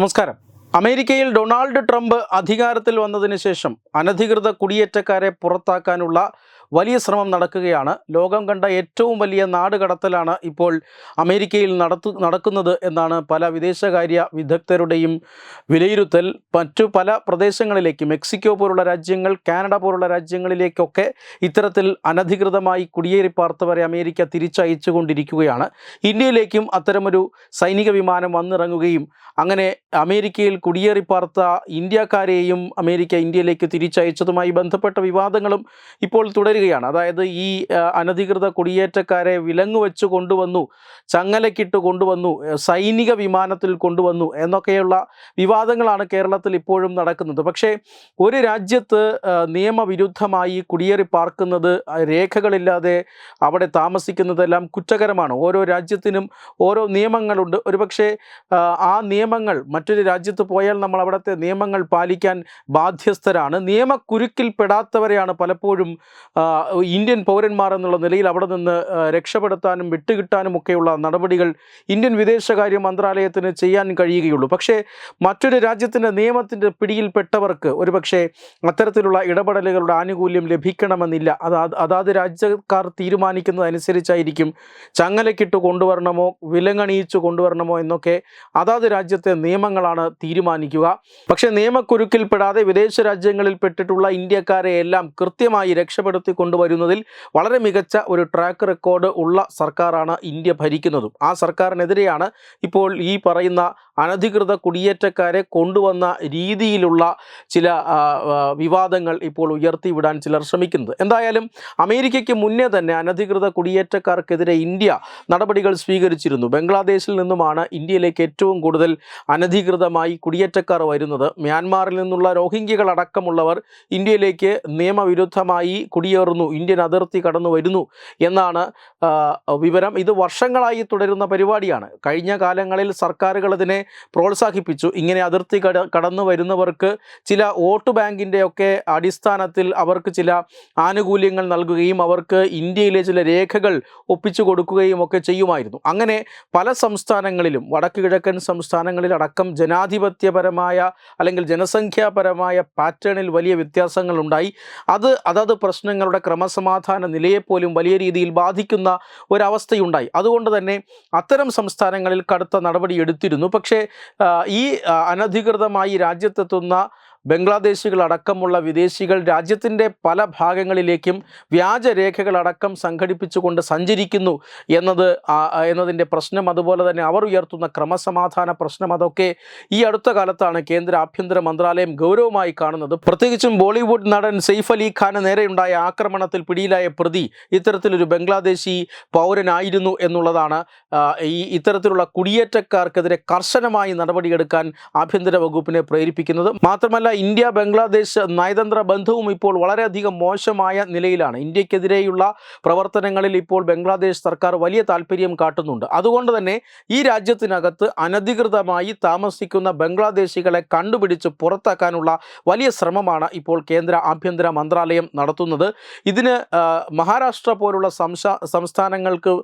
നമസ്കാരം. അമേരിക്കയിൽ Donald Trump അധികാരത്തിൽ വന്നതിന് ശേഷം അനധികൃത കുടിയേറ്റക്കാരെ പുറത്താക്കാനുള്ള വലിയ ശ്രമം നടക്കുകയാണ്. ലോകം കണ്ട ഏറ്റവും വലിയ നാട് കടത്തലാണ് ഇപ്പോൾ അമേരിക്കയിൽ നടത്തു നടക്കുന്നത് എന്നാണ് പല വിദേശകാര്യ വിദഗ്ധരുടെയും വിലയിരുത്തൽ. മറ്റു പല പ്രദേശങ്ങളിലേക്ക് മെക്സിക്കോ പോലുള്ള രാജ്യങ്ങൾ കാനഡ പോലുള്ള രാജ്യങ്ങളിലേക്കൊക്കെ ഇത്തരത്തിൽ അനധികൃതമായി കുടിയേറി പാർത്തവരെ അമേരിക്ക തിരിച്ചയച്ചു കൊണ്ടിരിക്കുകയാണ് ഇന്ത്യയിലേക്കും അത്തരമൊരു സൈനിക വിമാനം വന്നിറങ്ങുകയും അങ്ങനെ അമേരിക്കയിൽ കുടിയേറി പാർത്ത ഇന്ത്യക്കാരെയും അമേരിക്ക ഇന്ത്യയിലേക്ക് തിരിച്ചയച്ചതുമായി ബന്ധപ്പെട്ട വിവാദങ്ങളും ഇപ്പോൾ തുടരുകയാണ് അതായത് ഈ അനധികൃത കുടിയേറ്റക്കാരെ വിലങ്ങ് വെച്ച് കൊണ്ടുവന്നു ചങ്ങലക്കിട്ട് കൊണ്ടുവന്നു സൈനിക വിമാനത്തിൽ കൊണ്ടുവന്നു എന്നൊക്കെയുള്ള വിവാദങ്ങളാണ് കേരളത്തിൽ ഇപ്പോഴും നടക്കുന്നത്. പക്ഷേ ഒരു രാജ്യത്ത് നിയമവിരുദ്ധമായി കുടിയേറി പാർക്കുന്നത് രേഖകളില്ലാതെ അവിടെ താമസിക്കുന്നതെല്ലാം കുറ്റകരമാണ്. ഓരോ രാജ്യത്തിനും ഓരോ നിയമങ്ങളുണ്ട്. ഒരുപക്ഷെ ആ, നിയമങ്ങൾ മറ്റൊരു രാജ്യത്ത് പോയാൽ നമ്മൾ അവിടുത്തെ നിയമങ്ങൾ പാലിക്കാൻ ബാധ്യസ്ഥരാണ്. നിയമക്കുരുക്കിൽ പെടാത്തവരെയാണ് പലപ്പോഴും ഇന്ത്യൻ പൗരന്മാർ എന്നുള്ള നിലയിൽ അവിടെ നിന്ന് രക്ഷപ്പെടുത്താനും വിട്ടുകിട്ടാനും ഒക്കെയുള്ള നടപടികൾ ഇന്ത്യൻ വിദേശകാര്യ മന്ത്രാലയത്തിന് ചെയ്യാൻ കഴിയുകയുള്ളൂ. പക്ഷേ മറ്റൊരു രാജ്യത്തിന്റെ നിയമത്തിന്റെ പിടിയിൽപ്പെട്ടവർക്ക് ഒരുപക്ഷെ അത്തരത്തിലുള്ള ഇടപെടലുകളുടെ ആനുകൂല്യം ലഭിക്കണമെന്നില്ല. അത് അതാത് രാജ്യക്കാർ തീരുമാനിക്കുന്നതനുസരിച്ചായിരിക്കും ചങ്ങലക്കിട്ട് കൊണ്ടുവരണമോ വിലങ്ങണിയിച്ചു കൊണ്ടുവരണമോ എന്നൊക്കെ അതാത് രാജ്യത്തെ നിയമങ്ങളാണ് തീരുമാനിക്കുക. പക്ഷേ നിയമക്കുരുക്കിൽപ്പെടാതെ വിദേശ രാജ്യങ്ങളിൽ പെട്ടിട്ടുള്ള ഇന്ത്യക്കാരെ എല്ലാം കൃത്യമായി രക്ഷപ്പെടുത്തി കൊണ്ടുവരുന്നതിൽ വളരെ മികച്ച ഒരു ട്രാക്ക് റെക്കോർഡ് ഉള്ള സർക്കാരാണ് ഇന്ത്യ ഭരിക്കുന്നതും. ആ സർക്കാരിനെതിരെയാണ് ഇപ്പോൾ ഈ പറയുന്ന അനധികൃത കുടിയേറ്റക്കാരെ കൊണ്ടുവന്ന രീതിയിലുള്ള ചില വിവാദങ്ങൾ ഇപ്പോൾ ഉയർത്തിവിടാൻ ചിലർ ശ്രമിക്കുന്നത്. എന്തായാലും അമേരിക്കയ്ക്ക് മുന്നേ തന്നെ അനധികൃത കുടിയേറ്റക്കാർക്കെതിരെ ഇന്ത്യ നടപടികൾ സ്വീകരിച്ചിരുന്നു. ബംഗ്ലാദേശിൽ നിന്നുമാണ് ഇന്ത്യയിലേക്ക് ഏറ്റവും കൂടുതൽ അനധികൃതമായി കുടിയേറ്റക്കാർ വരുന്നത്. മ്യാൻമാറിൽ നിന്നുള്ള രോഹിംഗ്യകൾ അടക്കമുള്ളവർ ഇന്ത്യയിലേക്ക് നിയമവിരുദ്ധമായി കുടിയേറുന്നു. ഇന്ത്യൻ അതിർത്തി കടന്നു വരുന്നു എന്നാണ് വിവരം. ഇത് വർഷങ്ങളായി തുടരുന്ന പരിപാടിയാണ്. കഴിഞ്ഞ കാലങ്ങളിൽ സർക്കാരുകൾ അതിനെ പ്രോത്സാഹിപ്പിച്ചു. ഇങ്ങനെ അതിർത്തി കട കടന്നു വരുന്നവർക്ക് ചില വോട്ട് ബാങ്കിന്റെയൊക്കെ അടിസ്ഥാനത്തിൽ അവർക്ക് ചില ആനുകൂല്യങ്ങൾ നൽകുകയും അവർക്ക് ഇന്ത്യയിലെ ചില രേഖകൾ ഒപ്പിച്ചു കൊടുക്കുകയും ഒക്കെ ചെയ്യുമായിരുന്നു. അങ്ങനെ പല സംസ്ഥാനങ്ങളിലും വടക്ക് കിഴക്കൻ സംസ്ഥാനങ്ങളിലടക്കം ജനാധിപത്യപരമായ അല്ലെങ്കിൽ ജനസംഖ്യാപരമായ പാറ്റേണിൽ വലിയ വ്യത്യാസങ്ങളുണ്ടായി അത് അതത് പ്രശ്നങ്ങളുടെ ക്രമസമാധാന നിലയെപ്പോലും വലിയ രീതിയിൽ ബാധിക്കുന്ന ഒരവസ്ഥയുണ്ടായി. അതുകൊണ്ട് തന്നെ അത്തരം സംസ്ഥാനങ്ങളിൽ കടുത്ത നടപടി എടുത്തിരുന്നു. പക്ഷേ ഈ അനധികൃതമായി രാജ്യത്തെത്തുന്ന ബംഗ്ലാദേശികളടക്കമുള്ള വിദേശികൾ രാജ്യത്തിന്റെ പല ഭാഗങ്ങളിലേക്കും വ്യാജരേഖകളടക്കം സംഘടിപ്പിച്ചുകൊണ്ട് സഞ്ചരിക്കുന്നു എന്നത് എന്നതിന്റെ പ്രശ്നം അതുപോലെ തന്നെ അവർ ഉയർത്തുന്ന ക്രമസമാധാന പ്രശ്നം അതൊക്കെ ഈ അടുത്ത കാലത്താണ് കേന്ദ്ര ആഭ്യന്തര മന്ത്രാലയം ഗൗരവമായി കാണുന്നത്. പ്രത്യേകിച്ചും ബോളിവുഡ് നടൻ സെയ്ഫ് അലി ഖാന് നേരെയുണ്ടായ ആക്രമണത്തിൽ പിടിയിലായ പ്രതി ഇത്തരത്തിലൊരു ബംഗ്ലാദേശി പൗരനായിരുന്നു എന്നുള്ളതാണ് ഈ ഇത്തരത്തിലുള്ള കുടിയേറ്റക്കാർക്കെതിരെ കർശനമായി നടപടിയെടുക്കാൻ ആഭ്യന്തര വകുപ്പിനെ പ്രേരിപ്പിക്കുന്നത്. മാത്രമല്ല ഇന്ത്യ ബംഗ്ലാദേശ് നയതന്ത്ര ബന്ധവും ഇപ്പോൾ വളരെയധികം മോശമായ നിലയിലാണ്. ഇന്ത്യക്കെതിരെയുള്ള പ്രവർത്തനങ്ങളിൽ ഇപ്പോൾ ബംഗ്ലാദേശ് സർക്കാർ വലിയ താല്പര്യം കാട്ടുന്നുണ്ട്. അതുകൊണ്ട് തന്നെ ഈ രാജ്യത്തിനകത്ത് അനധികൃതമായി താമസിക്കുന്ന ബംഗ്ലാദേശികളെ കണ്ടുപിടിച്ച് പുറത്താക്കാനുള്ള വലിയ ശ്രമമാണ് ഇപ്പോൾ കേന്ദ്ര ആഭ്യന്തര മന്ത്രാലയം നടത്തുന്നത്. ഇതിന് മഹാരാഷ്ട്ര പോലുള്ള സംസ്ഥാനങ്ങൾക്ക്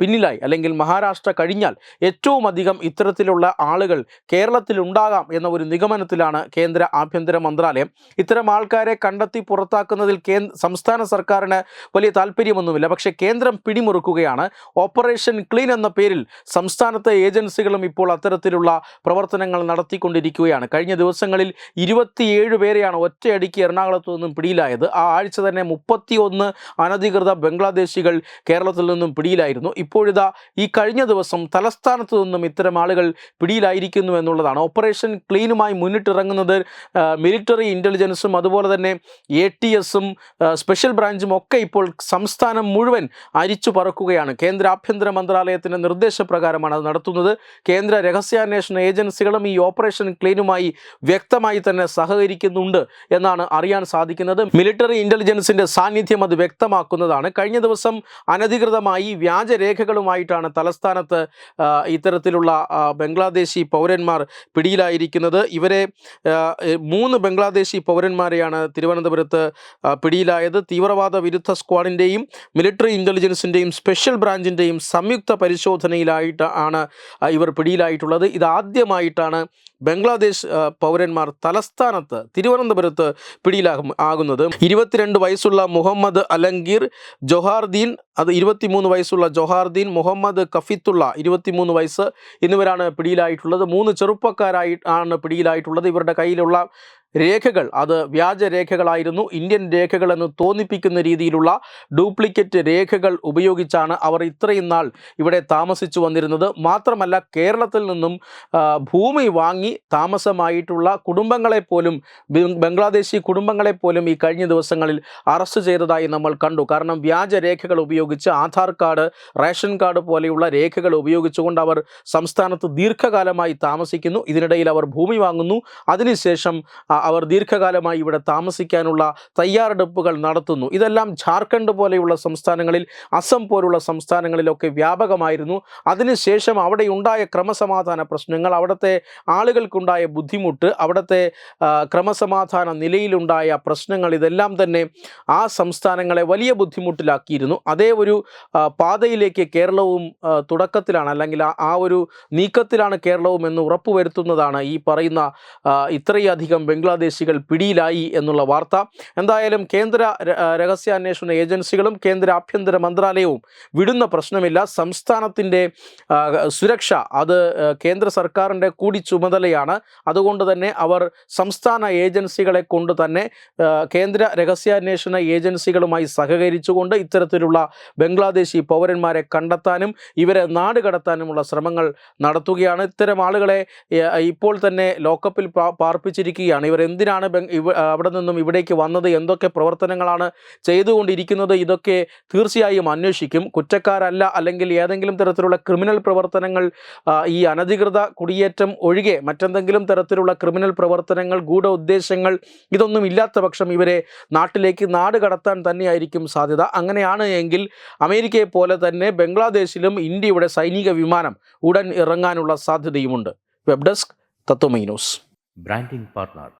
പിന്നിലായി അല്ലെങ്കിൽ മഹാരാഷ്ട്ര കഴിഞ്ഞാൽ ഏറ്റവും അധികം ഇത്തരത്തിലുള്ള ആളുകൾ കേരളത്തിലുണ്ടാകാം എന്ന ഒരു നിഗമനത്തിലാണ് കേന്ദ്ര ആഭ്യന്തര മന്ത്രാലയം ഇത്തരം ആൾക്കാരെ കണ്ടെത്തി പുറത്താക്കുന്നതിൽ കേന്ദ്ര സംസ്ഥാന സർക്കാരിന് വലിയ താല്പര്യമൊന്നുമില്ല. പക്ഷേ കേന്ദ്രം പിടിമുറുക്കുകയാണ്. ഓപ്പറേഷൻ ക്ലീൻ എന്ന പേരിൽ സംസ്ഥാനത്തെ ഏജൻസികളും ഇപ്പോൾ അത്തരത്തിലുള്ള പ്രവർത്തനങ്ങൾ നടത്തിക്കൊണ്ടിരിക്കുകയാണ്. കഴിഞ്ഞ ദിവസങ്ങളിൽ ഇരുപത്തിയേഴ് പേരെയാണ് ഒറ്റയടിക്ക് എറണാകുളത്തു നിന്നും പിടിയിലായത്. ആ ആഴ്ച തന്നെ മുപ്പത്തിയൊന്ന് അനധികൃത ബംഗ്ലാദേശികൾ കേരളത്തിൽ നിന്നും പിടിയിലായിരുന്നു. ഇപ്പോഴിതാ ഈ കഴിഞ്ഞ ദിവസം തലസ്ഥാനത്തു നിന്നും ഇത്തരം ആളുകൾ പിടിയിലായിരിക്കുന്നു എന്നുള്ളതാണ്. ഓപ്പറേഷൻ ക്ലീനുമായി മുന്നിട്ടിറങ്ങുന്നത് മിലിറ്ററി ഇന്റലിജൻസും അതുപോലെ തന്നെ എ ടി എസും സ്പെഷ്യൽ ബ്രാഞ്ചും ഒക്കെ ഇപ്പോൾ സംസ്ഥാനം മുഴുവൻ അരിച്ചു പറക്കുകയാണ്. കേന്ദ്ര ആഭ്യന്തര മന്ത്രാലയത്തിന്റെ നിർദ്ദേശപ്രകാരമാണ് അത് നടത്തുന്നത്. കേന്ദ്ര രഹസ്യാന്വേഷണ ഏജൻസികളും ഈ ഓപ്പറേഷൻ ക്ലീനുമായി വ്യക്തമായി തന്നെ സഹകരിക്കുന്നുണ്ട് എന്നാണ് അറിയാൻ സാധിക്കുന്നത്. മിലിറ്ററി ഇന്റലിജൻസിന്റെ സാന്നിധ്യം അത് വ്യക്തമാക്കുന്നതാണ്. കഴിഞ്ഞ ദിവസം അനധികൃതമായി വ്യാജരേഖകളുമായിട്ടാണ് തലസ്ഥാനത്ത് ഇത്തരത്തിലുള്ള ബംഗ്ലാദേശി പൗരന്മാർ പിടിയിലായിരിക്കുന്നത്. ഇവരെ മൂന്ന് ബംഗ്ലാദേശി പൗരന്മാരെയാണ് തിരുവനന്തപുരത്ത് പിടിയിലായത്. തീവ്രവാദ വിരുദ്ധ സ്ക്വാഡിന്റെയും മിലിറ്ററി ഇന്റലിജൻസിന്റെയും സ്പെഷ്യൽ ബ്രാഞ്ചിന്റെയും സംയുക്ത പരിശോധനയിലായിട്ട് ആണ് ഇവർ പിടിയിലായിട്ടുള്ളത്. ഇതാദ്യമായിട്ടാണ് ബംഗ്ലാദേശ് പൗരന്മാർ തലസ്ഥാനത്ത് തിരുവനന്തപുരത്ത് പിടിയിലാകും ആകുന്നത്. ഇരുപത്തിരണ്ട് വയസ്സുള്ള മുഹമ്മദ് അലങ്കീർ ജൊഹാർദീൻ അത് ഇരുപത്തിമൂന്ന് വയസ്സുള്ള ജൊഹാർദീൻ മുഹമ്മദ് കഫിത്തുള്ള ഇരുപത്തിമൂന്ന് വയസ്സ് എന്നിവരാണ് പിടിയിലായിട്ടുള്ളത്. മൂന്ന് ചെറുപ്പക്കാരായി ആണ് പിടിയിലായിട്ടുള്ളത്. ഇവരുടെ കയ്യിലുള്ള രേഖകൾ അത് വ്യാജ രേഖകളായിരുന്നു. ഇന്ത്യൻ രേഖകളെന്ന് തോന്നിപ്പിക്കുന്ന രീതിയിലുള്ള ഡ്യൂപ്ലിക്കേറ്റ് രേഖകൾ ഉപയോഗിച്ചാണ് അവർ ഇത്രയും നാൾ ഇവിടെ താമസിച്ചു വന്നിരുന്നത്. മാത്രമല്ല കേരളത്തിൽ നിന്നും ഭൂമി വാങ്ങി താമസമായിട്ടുള്ള കുടുംബങ്ങളെ പോലും ബംഗ്ലാദേശി കുടുംബങ്ങളെ പോലും ഈ കഴിഞ്ഞ ദിവസങ്ങളിൽ അറസ്റ്റ് ചെയ്തതായി നമ്മൾ കണ്ടു. കാരണം വ്യാജ രേഖകൾ ഉപയോഗിച്ച് ആധാർ കാർഡ് റേഷൻ കാർഡ് പോലെയുള്ള രേഖകൾ ഉപയോഗിച്ചുകൊണ്ട് അവർ സംസ്ഥാനത്ത് ദീർഘകാലമായി താമസിക്കുന്നു. ഇതിനിടയിൽ അവർ ഭൂമി വാങ്ങുന്നു. അതിനുശേഷം അവർ ദീർഘകാലമായി ഇവിടെ താമസിക്കാനുള്ള തയ്യാറെടുപ്പുകൾ നടത്തുന്നു. ഇതെല്ലാം ജാർഖണ്ഡ് പോലെയുള്ള സംസ്ഥാനങ്ങളിൽ അസം പോലുള്ള സംസ്ഥാനങ്ങളിലൊക്കെ വ്യാപകമായിരുന്നു. അതിനുശേഷം അവിടെ ഉണ്ടായ ക്രമസമാധാന പ്രശ്നങ്ങൾ അവിടുത്തെ ആളുകൾക്കുണ്ടായ ബുദ്ധിമുട്ട് അവിടുത്തെ ക്രമസമാധാന നിലയിലുണ്ടായ പ്രശ്നങ്ങൾ ഇതെല്ലാം തന്നെ ആ സംസ്ഥാനങ്ങളെ വലിയ ബുദ്ധിമുട്ടിലാക്കിയിരുന്നു. അതേ ഒരു പാതയിലേക്ക് കേരളവും തുടക്കത്തിലാണ് അല്ലെങ്കിൽ ആ- ഒരു നീക്കത്തിലാണ് കേരളവും എന്ന് ഉറപ്പുവരുത്തുന്നതാണ് ഈ പറയുന്ന ഇത്രയധികം ഇത്രയധികം ബംഗ്ലാദേശികൾ പിടിയിലായി എന്നുള്ള വാർത്ത. എന്തായാലും കേന്ദ്ര രഹസ്യാന്വേഷണ ഏജൻസികളും കേന്ദ്ര ആഭ്യന്തര മന്ത്രാലയവും വിടുന്ന പ്രശ്നമില്ല. സംസ്ഥാനത്തിന്റെ സുരക്ഷ അത് കേന്ദ്ര സർക്കാരിന്റെ കൂടി ചുമതലയാണ് അതുകൊണ്ട് തന്നെ അവർ സംസ്ഥാന ഏജൻസികളെ കൊണ്ട് തന്നെ കേന്ദ്ര രഹസ്യാന്വേഷണ ഏജൻസികളുമായി സഹകരിച്ചുകൊണ്ട് ഇത്തരത്തിലുള്ള ബംഗ്ലാദേശി പൗരന്മാരെ കണ്ടെത്താനും ഇവരെ നാട് കടത്താനുമുള്ള ശ്രമങ്ങൾ നടത്തുകയാണ്. ഇത്തരം ആളുകളെ ഇപ്പോൾ തന്നെ ലോക്കപ്പിൽ പാർപ്പിച്ചിരിക്കുകയാണ് ഇവർ എന്തിനാണ് അവിടെ നിന്നും ഇവിടേക്ക് വന്നത്? എന്തൊക്കെ പ്രവർത്തനങ്ങളാണ് ചെയ്തുകൊണ്ടിരിക്കുന്നത്? ഇതൊക്കെ തീർച്ചയായും അന്വേഷിക്കും. കുറ്റക്കാരല്ല അല്ലെങ്കിൽ ഏതെങ്കിലും തരത്തിലുള്ള ക്രിമിനൽ പ്രവർത്തനങ്ങൾ ഈ അനധികൃത കുടിയേറ്റം ഒഴികെ മറ്റെന്തെങ്കിലും തരത്തിലുള്ള ക്രിമിനൽ പ്രവർത്തനങ്ങൾ ഗൂഢ ഉദ്ദേശങ്ങൾ ഇതൊന്നും ഇല്ലാത്ത പക്ഷം ഇവരെ നാട്ടിലേക്ക് നാട് കടത്താൻ തന്നെയായിരിക്കും സാധ്യത. അങ്ങനെയാണ് എങ്കിൽ അമേരിക്കയെ പോലെ തന്നെ ബംഗ്ലാദേശിലും ഇന്ത്യയുടെ സൈനിക വിമാനം ഉടൻ ഇറങ്ങാനുള്ള സാധ്യതയുമുണ്ട്. Web desk branding news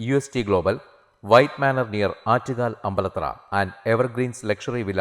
UST Global, White Manor near Artigal Ambalatra, and Evergreen's Luxury Villa